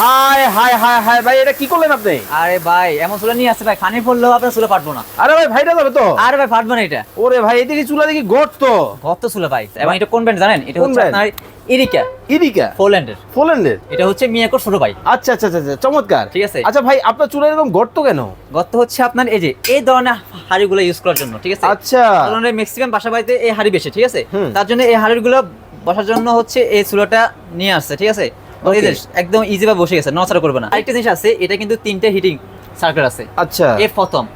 High high high high ভাই এটা কি করলেন আপনি? আরে ভাই এমন চুলা নিয়ে আসছে ভাই খানি পড়লেও আপনার চুলা ফাটবো না। আরে ভাই ভাইটা যাবে তো? আরে ভাই ফাটবো না এটা। ওরে ভাই এদিকে চুলা দেখি গর্ত। কত চুলা ভাই এবং এটা কোন ব্র্যান্ড জানেন? এটা হচ্ছে আপনার ইরিকা পোল্যান্ডের পোল্যান্ডের এটা হচ্ছে মিয়াকোর ছোট ভাই। আচ্ছা আচ্ছা আচ্ছা আচ্ছা, চমৎকার। ঠিক আছে। আচ্ছা ভাই আপনার চুলা এরকম গর্ত কেন? গত হচ্ছে আপনার এই যে এই ধরনের হাড়িগুলো ইউজ করার জন্য ঠিক আছে? আচ্ছা। সাধারণত ম্যাক্সিমাম বাসা বাড়িতে এই হাড়ি বেশি ঠিক আছে? তার জন্য এই হাড়িগুলো বসার জন্য হচ্ছে এই চুলাটা নিয়ে আসছে ঠিক আছে? একদম ইজি ভাবে বসে গেছে নড়াচড়া করবে না। আরেকটা জিনিস আছে এটা কিন্তু তিনটে হিটিং সার্কেল আছে। আচ্ছা। এ প্রথম।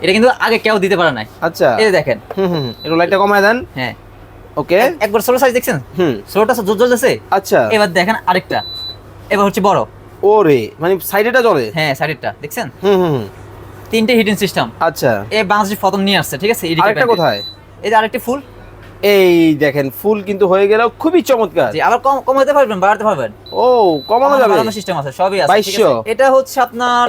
এটা কিন্তু আগে কেউ দিতে পারে নাই। আচ্ছা। এই দেখেন। হুম। একটু লাইটটা কমায় দেন। হ্যাঁ। ওকে একবার ষোলো সাইজ দেখছেন? হুম। ষোলোটা জোর জ্বলতেছে? আচ্ছা। এবার দেখেন আরেকটা। এবার হচ্ছে বড়। ওরে মানে সাইডেটা চলে হ্যাঁ সাইডেরটা দেখছেন? হুম হুম। তিনটে হিটিং সিস্টেম আচ্ছা। এই বাংলাদেশ প্রথম নিয়ে আসছে ঠিক আছে? আরেকটা কোথায়? এই যে আরেকটি ফুল। এই দেখেন ফুল কিন্তু হয়ে গেল খুবই চমৎকার। আবার কম কমাতে পারবেন বাড়াতে পারবেন। ও কমানো যাবে। সিস্টেম আছে সবই আছে ঠিক আছে? 2200 এটা হচ্ছে আপনার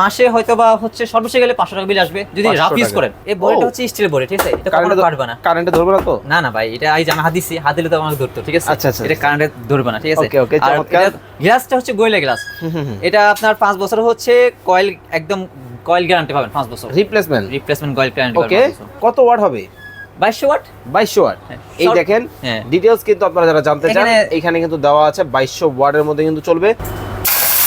মাসে হয়তো বা হচ্ছে সর্বোচ্চ গেলে পাঁচশো টাকা বিল আসবে যদি রাফ ইউজ করেন। এই বডিটা হচ্ছে স্টিলের বডি ঠিক আছে? এটা কারেন্টে পারবে না। কারেন্টে ধরবে না তো? না না ভাই এটা যে আমি হাত দিচ্ছি হাত দিলে তো আমাকে ধরতো ঠিক আছে? আচ্ছা, আচ্ছা, এটা কারেন্টে ধরবে না ঠিক আছে? Okay, okay, চমৎকার। গ্লাসটা হচ্ছে গোয়েলা গ্লাস হুম হুম হুম। এটা আপনার পাঁচ বছর হচ্ছে কয়েল একদম কয়েল গ্যারান্টি পাবেন পাঁচ বছর। Replacement replacement coil guarantee okay কত ওয়াট হবে? ওয়াট? ওয়াট। হ্যাঁ। এই দেখেন হ্যাঁ। কিন্তু আপনারা যারা জানতে চান এখানে- কিন্তু দেওয়া আছে ওয়াটের মধ্যে কিন্তু চলবে।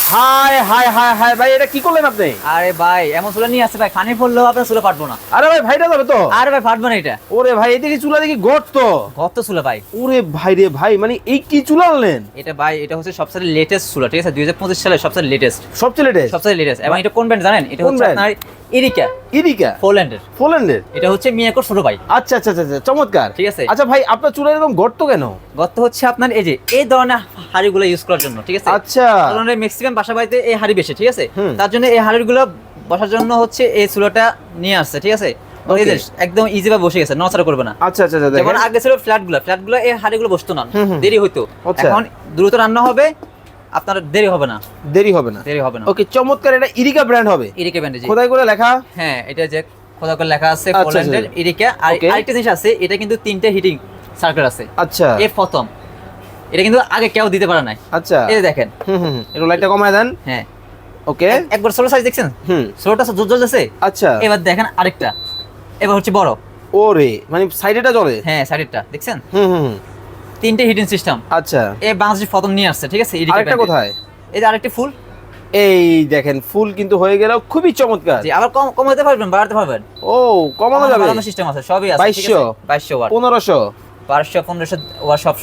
হাই হাই হাই হাই ভাই এটা কি করলেন আপনি? আরে ভাই এমন চুলা নিয়ে আসছে ভাই খানি পড়লেও আপনার চুলা ফাটবো না। আরে ভাই ভাইটা যাবে তো? আরে ভাই ফাটবো না এটা। ওরে ভাই এদিকে চুলা দেখি গর্ত। কত চুলা ভাই। ওরে ভাই রে ভাই মানে এই কি চুলা আনলেন? এটা ভাই এটা হচ্ছে সবচেয়ে লেটেস্ট চুলা ঠিক আছে? দুই হাজার পঁচিশ সালে সবচেয়ে লেটেস্ট সবচেয়ে লেটেস্ট সবচেয়ে লেটেস্ট এবং এটা কোন ব্র্যান্ড জানেন? এটা হচ্ছে আপনার ইরিকা। ইদিকা পোল্যান্ডের পোল্যান্ডের এটা হচ্ছে মিয়াকোর ছোট ভাই। আচ্ছা আচ্ছা আচ্ছা আচ্ছা, চমৎকার। ঠিক আছে। আচ্ছা ভাই আপনার এরকম গর্ত কেন? গত হচ্ছে আপনার এই যে এই ধরনের হাড়িগুলো ইউজ করার জন্য ঠিক আছে? আচ্ছা। ম্যাক্সিমাম বাসা বাড়িতে এই হাড়ি বেশি ঠিক আছে? তার জন্য এই হাড়িগুলো বসার জন্য হচ্ছে এই চুলাটা নিয়ে আসছে ঠিক আছে? একদম ইজি ভাবে বসে গেছে নড়াচড়া করবে না। আচ্ছা আচ্ছা আচ্ছা যেমন আগে ছিল ফ্ল্যাটগুলো ফ্ল্যাটগুলো এই হাড়িগুলো বসতো না। দেরি হইতো। আচ্ছা। এখন দ্রুত রান্না হবে আপনার দেরি হবে না। দেরি হবে না। দেরি হবে না। ওকে চমৎকার এটা ইরিকা ব্র্যান্ড হবে। ইরিকা ব্র্যান্ডে খোদাই করে লেখা। হ্যাঁ এটা যে খোদা করে লেখা আছে পোল্যান্ডের আচ্ছা। ইরিকা। আর আরেকটা জিনিস আছে এটা কিন্তু তিনটে হিটিং সার্কেল আছে। আচ্ছা। এ প্রথম। এটা কিন্তু আগে কেউ দিতে পারে নাই। আচ্ছা। এই দেখেন। হুম হুম। একটু লাইটটা কমায় দেন। হ্যাঁ। ওকে। একবার ষোলো সাইজ দেখছেন? হুম। ষোলোটা জোর জ্বলতেছে আচ্ছা। এবার দেখেন আরেকটা। এবার হচ্ছে বড়। ওরে মানে সাইডেটা চলে হ্যাঁ সাইডেরটা দেখছেন? হুম হুম। তিনটে হিডেন সিস্টেম আচ্ছা। এই বাংলাদেশ প্রথম নিয়ে আসছে ঠিক আছে? আরেকটা কোথায়? এই যে আরেকটি ফুল। এই দেখেন ফুল কিন্তু হয়ে গেল খুবই চমৎকার। জি আবার কম কমাতে পারবেন বাড়াতে পারবেন। ও কমানো যাবে। সিস্টেম আছে সবই আছে 2200 বাইশশো ওয়াট। পনেরোশো? বারোশো পনেরোশো ওয়াট সব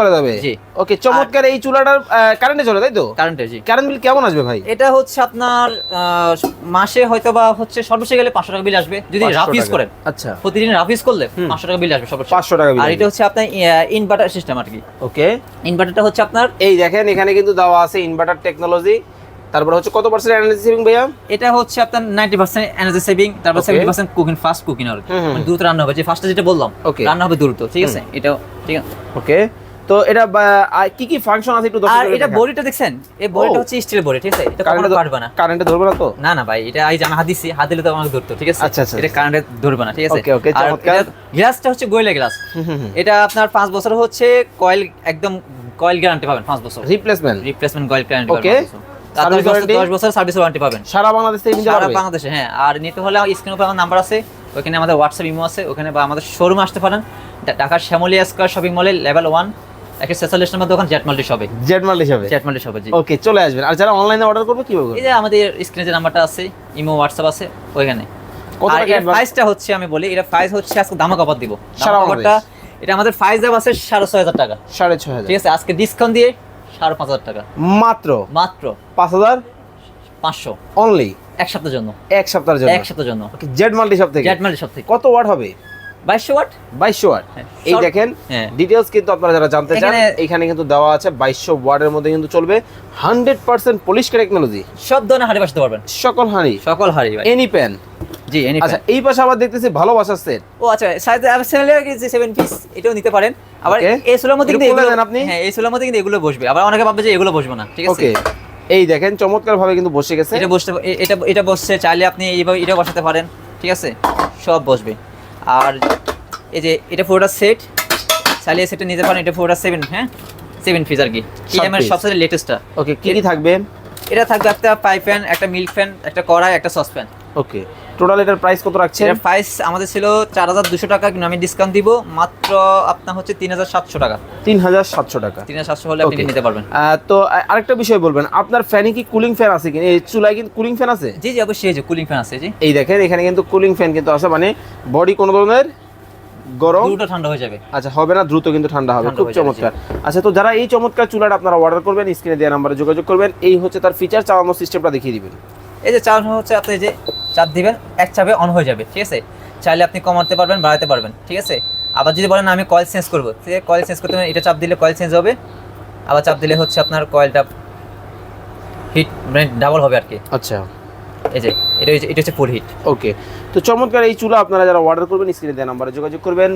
করা যাবে? জি। ওকে চমৎকার এই চুলাটার কারেন্টে চলে তাই তো? কারেন্টের জি। কারেন্ট বিল কেমন আসবে ভাই? এটা হচ্ছে আপনার মাসে হয়তো বা হচ্ছে সর্বোচ্চ গেলে পাঁচশো টাকা বিল আসবে। যদি 500 রাফ ইউজ করেন। আচ্ছা। প্রতিদিন রাফ ইউজ করলে। পাঁচশো টাকা বিল আসবে সর্বোচ্চ। 500 টাকা আর এটা হচ্ছে আপনার ইনভার্টার সিস্টেম আর কি। ওকে। ইনভার্টারটা হচ্ছে আপনার এই দেখেন এখানে কিন্তু দেওয়া আছে ইনভার্টার টেকনোলজি তারপর হচ্ছে কত পার্সেন্ট এনার্জি সেভিং ভাইয়া? এটা হচ্ছে আপনার 90% এনার্জি সেভিং তারপর 70% কুকিং ফাস্ট কুকিং আর দ্রুত রান্না হবে যে ফাস্টে যেটা বললাম রান্না হবে দ্রুত ঠিক আছে? এটা ঠিক আছে? ওকে তো এটা কি কি ফাংশন আছে একটু দেখো আর এটা বডিটা দেখছেন? এই বডিটা oh. হচ্ছে স্টিল বডি ঠিক আছে? এটা কারেন্টে ধরবে না। কারেন্টে ধরবে না তো? না না ভাই এটা আই জানা হাদিসি হাদিলে তো আমাকে ধরতো ঠিক আছে? আচ্ছা আচ্ছা এটা আচ্ছা। কারেন্টে ধরবে না ঠিক আছে? ওকে ওকে চমৎকার। গ্লাসটা হচ্ছে গোয়েলা গ্লাস এটা আপনার 5 বছর হচ্ছে কয়েল একদম কয়েল গ্যারান্টি পাবেন 5 বছর। রিপ্লেসমেন্ট রিপ্লেসমেন্ট কয়েল গ্যারান্টি পাবেন ওকে আমাদের আছে যারা অনলাইনে অর্ডার আমাদের আছে হোয়াটসঅ্যাপ আছে হচ্ছে আমি বলি এটা হচ্ছে আজকে দামা দিব। সারা এটা আমাদের আছে ঠিক আছে আজকে ডিসকাউন্ট দিয়ে সাড়ে পাঁচ হাজার টাকা। মাত্র? মাত্র। পাঁচ হাজার? পাঁচশো। অনলি এক সপ্তাহের জন্য। এক সপ্তাহের জন্য? এক সপ্তাহের জন্য। জেড মাল্টি সব থেকে? জেট মাল্টি শপ থেকে। কত ওয়াট হবে? বাইশশো ওয়াট বাইশশো ওয়াট হ্যাঁ, এই দেখেন হ্যাঁ। ডিটেলস কিন্তু আপনারা যারা জানতে চান এখানে- কিন্তু দেওয়া আছে বাইশশো ওয়াটের মধ্যে কিন্তু চলবে। হান্ড্রেড পার্সেন্ট পলিশ টেকনোলজি সব ধরনের হাড়ি বাসতে পারবেন। সকল হানি সকল হাড়ি এনি প্যান জি আচ্ছা এই পাশে আবার দেখতেছি ভালোবাসার সেট ও আচ্ছা সেভেন পিস এটাও নিতে পারেন। আবার এই সোলার মধ্যে কিন্তু এগুলো আপনি। হ্যাঁ এই সোলার মধ্যে কিন্তু এগুলো বসবে। আবার অনেকে ভাববে যে এগুলো বসবে না ঠিক আছে? এই দেখেন চমৎকার ভাবে কিন্তু বসে গেছে। এটা বসতে এটা এটা বসছে চাইলে আপনি এইভাবে এটা বসাতে পারেন ঠিক আছে? সব বসবে। আর এই যে এটা পুরোটা সেট চাইলে সেটা নিতে পারেন এটা পুরোটা সেভেন হ্যাঁ? সেভেন পিস আর কি। piece। সবচেয়ে লেটেস্টটা ওকে কি কি থাকবে? এটা থাকবে একটা পাইপ ফ্যান একটা মিল্ক ফ্যান একটা কড়াই একটা সসপ্যান ওকে টোটাল এটার প্রাইস কত রাখছেন? এটার প্রাইস আমাদের ছিল চার হাজার দুশো টাকা কিন্তু আমি ডিসকাউন্ট দিব মাত্র আপনার হচ্ছে তিন হাজার সাতশো টাকা। তিন হাজার সাতশো টাকা। তিন হাজার সাতশো হলে আপনি নিতে পারবেন। তো আরেকটা বিষয় বলবেন আপনার ফ্যানে কি কুলিং ফ্যান আছে কিনা? এই চুলায় কিন্তু কুলিং ফ্যান আছে? জি জি অবশ্যই যে কুলিং ফ্যান আছে জি। এই দেখেন এখানে কিন্তু কুলিং ফ্যান কিন্তু আছে মানে বডি কোনো ধরনের গরম? দুটো ঠান্ডা হয়ে যাবে। আচ্ছা হবে না দ্রুত কিন্তু ঠান্ডা হবে খুব চমৎকার। আচ্ছা তো যারা এই চমৎকার চুলাটা আপনারা অর্ডার করবেন স্ক্রিনে দেওয়া নাম্বারে যোগাযোগ করবেন এই হচ্ছে তার ফিচার চালানোর সিস্টেমটা দেখিয়ে দিবেন। এই যে চার্জ হচ্ছে আপনি যে চাপ দিবেন এক চাপে অন হয়ে যাবে ঠিক আছে? চাইলে আপনি কমাতে পারবেন বাড়াতে পারবেন ঠিক আছে? আবার যদি বলেন আমি কয়েল চেঞ্জ করব ঠিক আছে? কয়েল চেঞ্জ করতে হবে, এটা চাপ দিলে কয়েল চেঞ্জ হবে আবার চাপ দিলে হচ্ছে আপনার কয়েলটা হিট মানে ডাবল হবে আর কি। আচ্ছা। এই যে এটা এটা হচ্ছে ফুল হিট ওকে তো চমৎকার এই চুলা আপনারা যারা অর্ডার করবেন স্ক্রিনে দেওয়া নাম্বারে যোগাযোগ করবেন।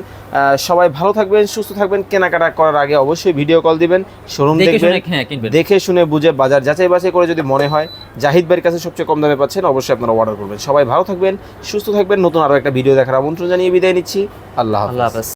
সবাই ভালো থাকবেন সুস্থ থাকবেন। কেনাকাটা করার আগে অবশ্যই ভিডিও কল দিবেন শোরুম দেখে দেখবেন শুনে হ্যাঁ দেখে শুনে বুঝে বাজার যাচাই বাছাই করে যদি মনে হয় জাহিদ ভাইয়ের কাছে সবচেয়ে কম দামে পাচ্ছেন অবশ্যই আপনারা অর্ডার করবেন। সবাই ভালো থাকবেন সুস্থ থাকবেন। নতুন আরও একটা ভিডিও দেখার আমন্ত্রণ জানিয়ে বিদায় নিচ্ছি। আল্লাহ আল্লাহ হাফেজ।